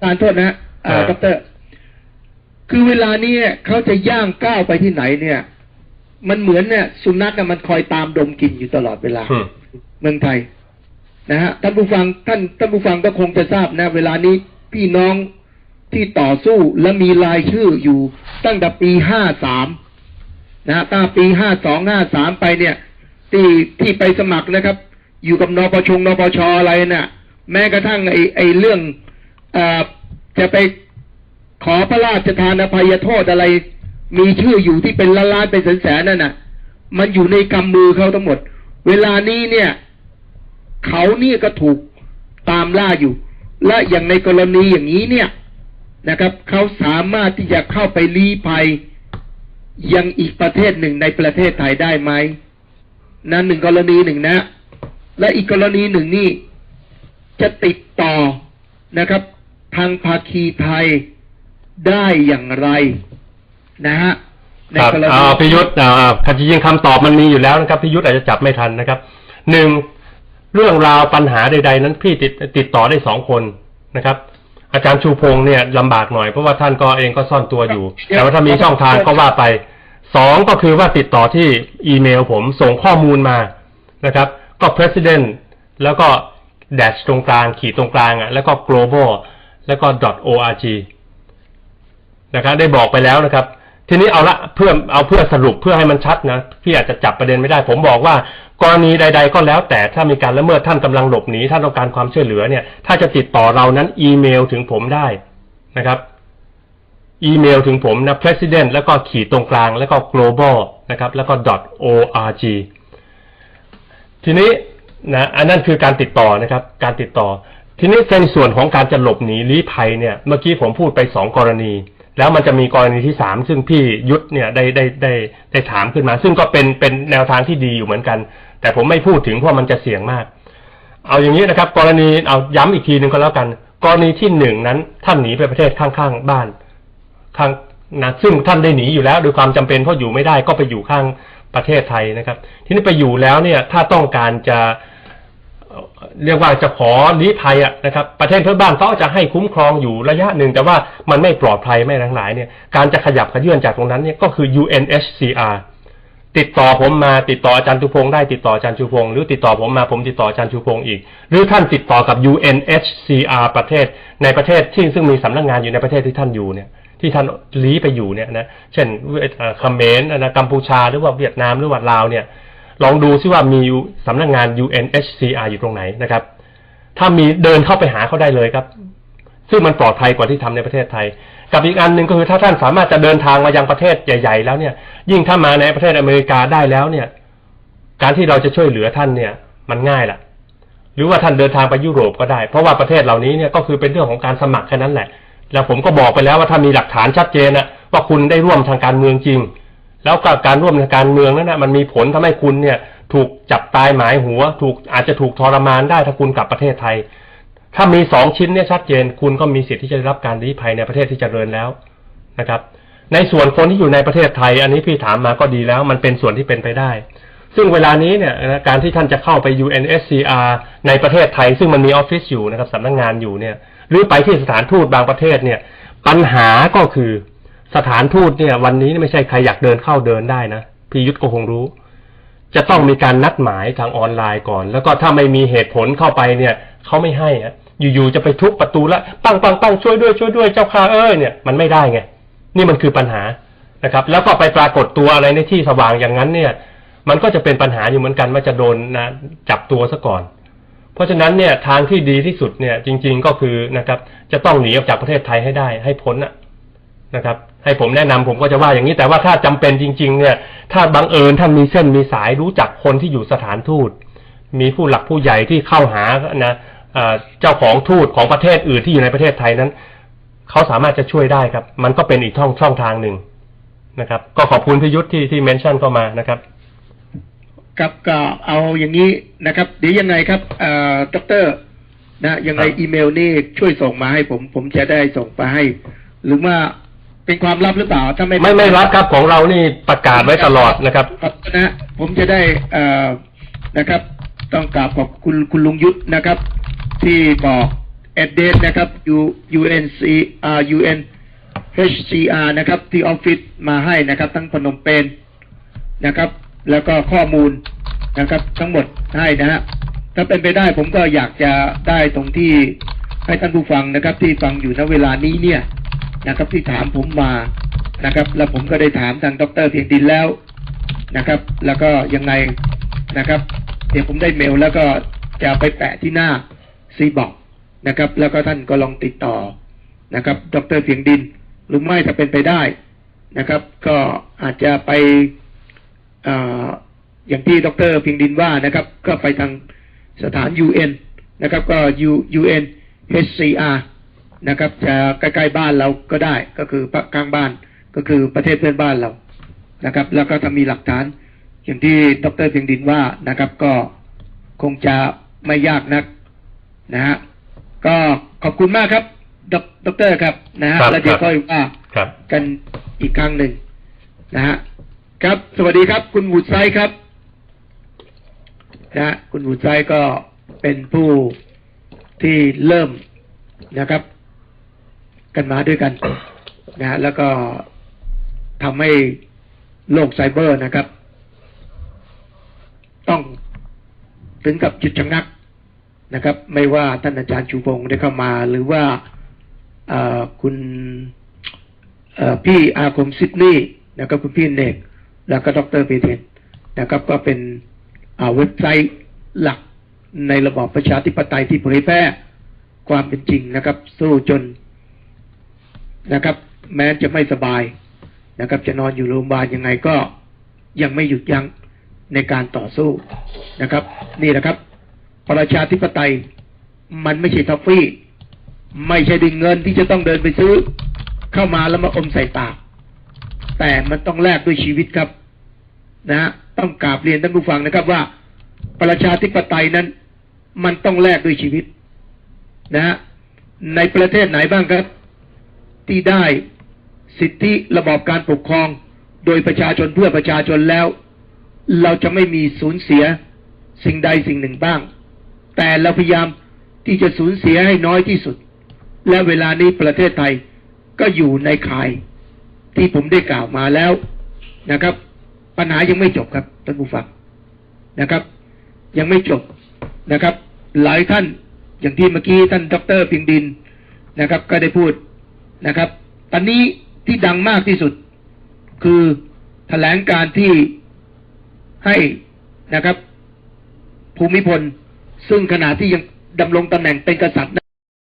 ทานโทษนะฮะอ่าอ่าดอกเตอรคือเวลานี้เขาจะย่างก้าวไปที่ไหนเนี่ย มันเหมือนเนี่ย สุนัขน่ะมันคอยตามดมกลิ่นอยู่ตลอดเวลาอืมเมืองไทย นะฮะท่านผู้ฟังท่านท่านผู้ฟังก็คงจะทราบนะ เวลานี้พี่น้องที่ต่อสู้และมีรายชื่ออยู่ตั้งแต่ปีห้าสามนะฮะตั้งแต่ปีห้าสองห้าสามไปเนี่ย ที่ที่ไปสมัครนะครับ อยู่กับนปชงนปชอะไรน่ะ แม้กระทั่งไอ้ไอ้เรื่องเอ่อ จะไปขอพระราชทานอภัยโทษอะไร มีชื่ออยู่ที่เป็นล้านล้านเป็นแสนแสนๆนั่นน่ะ มันอยู่ในกำมือเขาทั้งหมด เวลานี้เนี่ย เขาเนี่ยก็ถูกตามล่าอยู่ และอย่างในกรณีอย่างนี้เนี่ยนะครับ เขาสามารถที่จะเข้าไปลี้ภัยยังอีกประเทศหนึ่งในประเทศไทยได้ไหมนั่นหนึ่งกรณีหนึ่งนะ และอีกกรณีหนึ่งนี่จะติดต่อนะครับ ทางภาคีไทยได้อย่างไรนะฮะในครับกรณี อ่าพิยุทธ์อ่าคดียิงคำตอบมันมีอยู่แล้วนะครับพิยุทธ์อาจจะจับไม่ทันนะครับหนึ่งเรื่องราวปัญหาใด ๆ นั้นพี่ติดติดต่อได้สองคนนะครับ อาจารย์ชูพงศ์เนี่ยลำบากหน่อยเพราะว่าท่านก็เองก็ซ่อนตัวอยู่แต่ว่าถ้ามีช่องทางก็ว่าไปสองก็คือว่าติดต่อที่อีเมลผมส่งข้อมูลมานะครับ ก็ president แล้วก็ dash ตรงกลางขีดตรงกลางอะแล้วก็ global แล้วก็ .org นะครับได้บอกไปแล้วนะครับ ทีนี้เอาละเพื่อเอาเพื่อสรุปเพื่อให้มันชัดนะพี่อาจจะจับประเด็นไม่ได้ ผมบอกว่ากรณีใด ๆ ก็แล้วแต่ถ้ามีการละเมิดท่านกำลังหลบหนีท่านต้องการความช่วยเหลือเนี่ย ถ้าจะติดต่อเรานั้นอีเมลถึงผมได้นะครับอีเมลถึงผมนะ president แล้วก็ขีดตรงกลาง แล้วก็ global นะครับ แล้วก็ .org ทีนี้นะ อันนั้นคือการติดต่อนะครับ การติดต่อ ทีนี้ในส่วนของการจะหลบหนีลี้ภัยเนี่ย เมื่อกี้ผมพูดไปสองกรณี แล้วมันจะมีกรณีที่สามซึ่งพี่ยุทธเนี่ยได้ได้ได้ได้ถามขึ้นมา ซึ่งก็เป็นเป็นแนวทางที่ดีอยู่เหมือนกัน แต่ผมไม่พูดถึงเพราะมันจะเสี่ยงมาก เอาอย่างนี้นะครับ กรณีเอาย้ำอีกทีหนึ่งก็แล้วกัน กรณีที่หนึ่งนั้นท่านหนีไปประเทศข้างๆบ้านข้างนะซึ่งท่านได้หนีอยู่แล้วโดยความจำเป็นเพราะอยู่ไม่ได้ก็ไปอยู่ข้างประเทศไทยนะครับ ทีนี้ไปอยู่แล้วเนี่ยถ้าต้องการจะ เรียกว่าจะขอลี้ภัยอะนะครับประเทศเพื่อนบ้านเขาจะให้คุ้มครองอยู่ระยะหนึ่ง แต่ว่ามันไม่ปลอดภัยไม่ทั้งหลายเนี่ยการจะขยับขยื่นจากตรงนั้นเนี่ยก็คือ UNHCR ติดต่อผมมาติดต่ออาจารย์ชูพงศ์ได้ติดต่ออาจารย์ชูพงศ์หรือติดต่อผมมาผมติดต่ออาจารย์ชูพงศ์อีก หรือท่านติดต่อกับ UNHCR ประเทศในประเทศที่ซึ่งมีสำนักงานอยู่ในประเทศที่ท่านอยู่เนี่ยที่ท่านลี้ไปอยู่เนี่ยนะเช่นเวียดเอ่อเขมรนะกัมพูชาหรือว่าเวียดนามหรือว่าลาวเนี่ย ลองดูซิว่ามีสำนักงาน UNHCR อยู่ตรงไหนนะครับ ถ้ามีเดินเข้าไปหาเขาได้เลยครับ ซึ่งมันปลอดภัยกว่าที่ทำในประเทศไทย กับอีกอันหนึ่งก็คือถ้าท่านสามารถจะเดินทางมายังประเทศใหญ่ ๆ แล้วเนี่ย ยิ่งถ้ามาในประเทศอเมริกาได้แล้วเนี่ย การที่เราจะช่วยเหลือท่านเนี่ย มันง่ายละหรือว่าท่านเดินทางไปยุโรปก็ได้ เพราะว่าประเทศเหล่านี้เนี่ยก็คือเป็นเรื่องของการสมัครแค่นั้นแหละ แล้วผมก็บอกไปแล้วว่าถ้ามีหลักฐานชัดเจนนะว่าคุณได้ร่วมทางการเมืองจริง แล้วก็การร่วมทางการเมืองนั้นนะมันมีผลทำให้คุณเนี่ยถูกจับตายหมายหัว ถูกอาจจะถูกทรมานได้ถ้าคุณกลับประเทศไทย ถ้ามีสองชิ้นเนี่ยชัดเจน คุณก็มีสิทธิ์ที่จะได้รับการลี้ภัยในประเทศที่เจริญแล้วนะครับ ในส่วนคนที่อยู่ในประเทศไทย อันนี้พี่ถามมาก็ดีแล้ว มันเป็นส่วนที่เป็นไปได้ ซึ่งเวลานี้เนี่ยการที่ท่านจะเข้าไป UNSCR ในประเทศไทย ซึ่งมันมีออฟฟิศอยู่นะครับสำนักงงานอยู่เนี่ย หรือไปที่สถานทูตบางประเทศเนี่ย ปัญหาก็คือ สถานทูตเนี่ย วันนี้ไม่ใช่ใครอยากเดินเข้าเดินได้นะพี่ยุทธก็คงรู้ จะต้องมีการนัดหมายทางออนไลน์ก่อน แล้วก็ถ้าไม่มีเหตุผลเข้าไปเนี่ยเขาไม่ให้ฮะอยู่ๆจะไปทุบประตูแล้วปังปังปังช่วยด้วยช่วยด้วยเจ้าข้าเอ้ยเนี่ยมันไม่ได้ไงนี่มันคือปัญหานะครับ แล้วก็ไปปรากฏตัวอะไรในที่สว่างอย่างนั้นเนี่ย มันก็จะเป็นปัญหาอยู่เหมือนกันว่าจะโดนนะจับตัวซะก่อน เพราะฉะนั้นเนี่ยทางที่ดีที่สุดเนี่ยจริง ๆก็คือนะครับ จะต้องหนีออกจากประเทศไทยให้ได้ให้พ้นอะ นะครับ ให้ผมแนะนำผมก็จะว่าอย่างนี้แต่ว่าถ้าจำเป็นจริง ๆ เนี่ย ถ้าบังเอิญท่านมีเส้นมีสายรู้จักคนที่อยู่สถานทูต มีผู้หลักผู้ใหญ่ที่เข้าหานะเอ่อเจ้าของทูตของประเทศอื่นที่อยู่ในประเทศไทยนั้นเขาสามารถจะช่วยได้ครับ มันก็เป็นอีกช่องช่องทางหนึ่งนะครับ ก็ขอบคุณพิยุทธ์ที่ที่เมนชั่นเข้ามานะครับครับก็เอาอย่างนี้นะครับ เดี๋ยวยังไงครับเอ่อดอกเตอรนะยังไงครับอีเมลนี่ช่วยส่งมาให้ผม ผมจะได้ส่งไปให้ หรือว่า เป็นความลับหรือเปล่าถ้าไม่ไม่ไม่รับครับของเรานี่ประกาศไว้ตลอดนะครับครับนะผมจะได้เอ่อนะครับ ต้องกราบขอบคุณคุณลุงยุทธนะครับ ที่บอกแอดเดนนะครับ U UNC อ่า UN HCR นะครับที่ออฟฟิศมาให้นะครับ ทั้งพนมเปญนะครับ แล้วก็ข้อมูลนะครับ ทั้งหมดให้นะฮะถ้าเป็นไปได้ผมก็อยากจะได้ตรงที่ให้ท่านผู้ฟังนะครับ ที่ฟังอยู่ณเวลานี้เนี่ย นะครับ ที่ถามผมมานะครับ แล้วผมก็ได้ถามทางดรเพียงดินแล้วนะครับ แล้วก็ยังไงนะครับ เดี๋ยวผมได้เมลแล้วก็จะไปแปะที่หน้าซีบอกนะครับ แล้วก็ท่านก็ลองติดต่อนะครับ ดรเพียงดิน หรือไม่ถ้าเป็นไปได้นะครับ ก็อาจจะไปออย่างที่ดรเพียงดินว่านะครับ ก็ไปทางสถาน UN นะครับ ก็ UN HCR นะครับ จะใกล้ๆบ้านเราก็ได้ ก็คือข้างบ้านก็คือประเทศเพื่อนบ้านเรานะครับ แล้วก็ถ้ามีหลักฐาน อย่างที่ดรเพียงดินว่านะครับ ก็คงจะไม่ยากนักนะฮะก็ขอบคุณมากครับดดรครับนะฮะครับแล้วเดี๋ยวครับค่อยว่าครับกันอีกครั้งหนึ่งนะฮะครับ สวัสดีครับ คุณวูดไซด์ครับนะฮะคุณวูดไซด์ก็เป็นผู้ที่เริ่มนะครับ กันมาด้วยกันนะฮะแล้วก็ทำให้โลกไซเบอร์นะครับ ต้องถึงกับจุดชะงักนะครับ ไม่ว่าท่านอาจารย์ชูพงศ์ได้เข้ามา หรือว่าคุณพี่อาคมซิดนีย์นะครับคุณพี่เนก แล้วก็ดรเปเทนนะครับ ก็เป็นเว็บไซต์หลักในระบอบประชาธิปไตยที่เผยแพร่ความเป็นจริงนะครับ สู้จน นะครับ แม้จะไม่สบายนะครับ จะนอนอยู่โรงพยาบาลยังไงก็ยังไม่หยุดยั้งในการต่อสู้นะครับ นี่แหละครับ ประชาธิปไตยมันไม่ใช่ทอฟฟี่ ไม่ใช่ดึงเงินที่จะต้องเดินไปซื้อ เข้ามาแล้วมาอมใส่ปาก แต่มันต้องแลกด้วยชีวิตครับ นะฮะต้องกราบเรียนท่านผู้ฟังนะครับว่า ประชาธิปไตยนั้น มันต้องแลกด้วยชีวิต นะฮะในประเทศไหนบ้างครับ ที่ได้สิทธิระบอบการปกครอง โดยประชาชนเพื่อประชาชนแล้ว เราจะไม่มีสูญเสียสิ่งใดสิ่งหนึ่งบ้าง แต่เราพยายามที่จะสูญเสียให้น้อยที่สุด และเวลานี้ประเทศไทยก็อยู่ในข่ายที่ผมได้กล่าวมาแล้วนะครับ ปัญหายังไม่จบครับท่านผู้ฟังนะครับ ยังไม่จบนะครับ หลายท่านอย่างที่เมื่อกี้ท่านดรพียงดินนะครับ ก็ได้พูด นะครับ ตอนนี้ที่ดังมากที่สุด คือแถลงการที่ให้นะครับ ภูมิพล ซึ่งขณะที่ยังดำรงตำแหน่งเป็นกษัตริย์